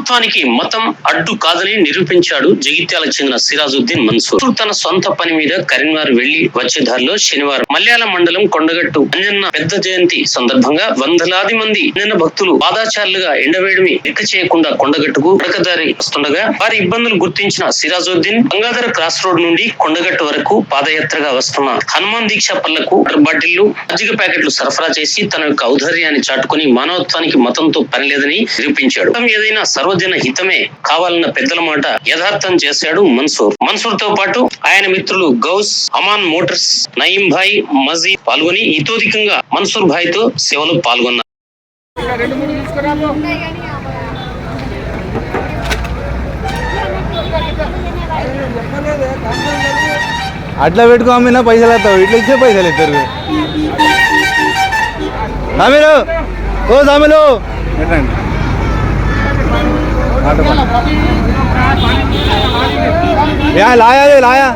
ప్రభుత్వానికి మతం అడ్డు కాదని నిరూపించాడు జగిత్యాలకు చెందిన సిరాజుద్దీన్ మన్సూర్. తన సొంత పని మీద కరీంనగర్ వెళ్ళి వచ్చే దారిలో శనివారం మలయాళ మండలం కొండగట్టు అంజన్న పెద్ద జయంతి సందర్భంగా వందలాది మంది నిన్న భక్తులు పాదాచారులుగా ఎండవేడిమి లెక్క చేయకుండా కొండగట్టుకు పడకదారి వస్తుండగా వారి ఇబ్బందులు గుర్తించిన సిరాజుద్దీన్ గంగాధర క్రాస్ రోడ్ నుండి కొండగట్టు వరకు పాదయాత్రగా వస్తున్న హనుమాన్ దీక్ష పళ్ళకు వాటర్ బాటిళ్ళు మజ్జిగ ప్యాకెట్లు సరఫరా చేసి తన యొక్క ఔదార్యాన్ని చాటుకుని మానవత్వానికి మతంతో పనిలేదని నిరూపించాడు. ఏదైనా సర్వ సర్వజన హితమే కావాలన్న పెద్దల మాట యథార్థం చేశాడు మన్సూర్. మన్సూర్తో పాటు ఆయన మిత్రులు గౌస్ అమాన్ మోటార్స్ నయీం భాయ్ మజీద్ పాల్గొని ఇతోధికంగా మన్సూర్ భాయ్తో సేవలో పాల్గొన్నారు. అట్లా పెట్టుకో అమ్మినా పైసలు వస్తావు. ఇట్లా ఇచ్చే పైసలు ఇస్తారు సామిలు! ఓ సామిలు! यहाँ लाया ये लाया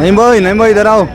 Lấy mơi, lấy mơi ra đâu?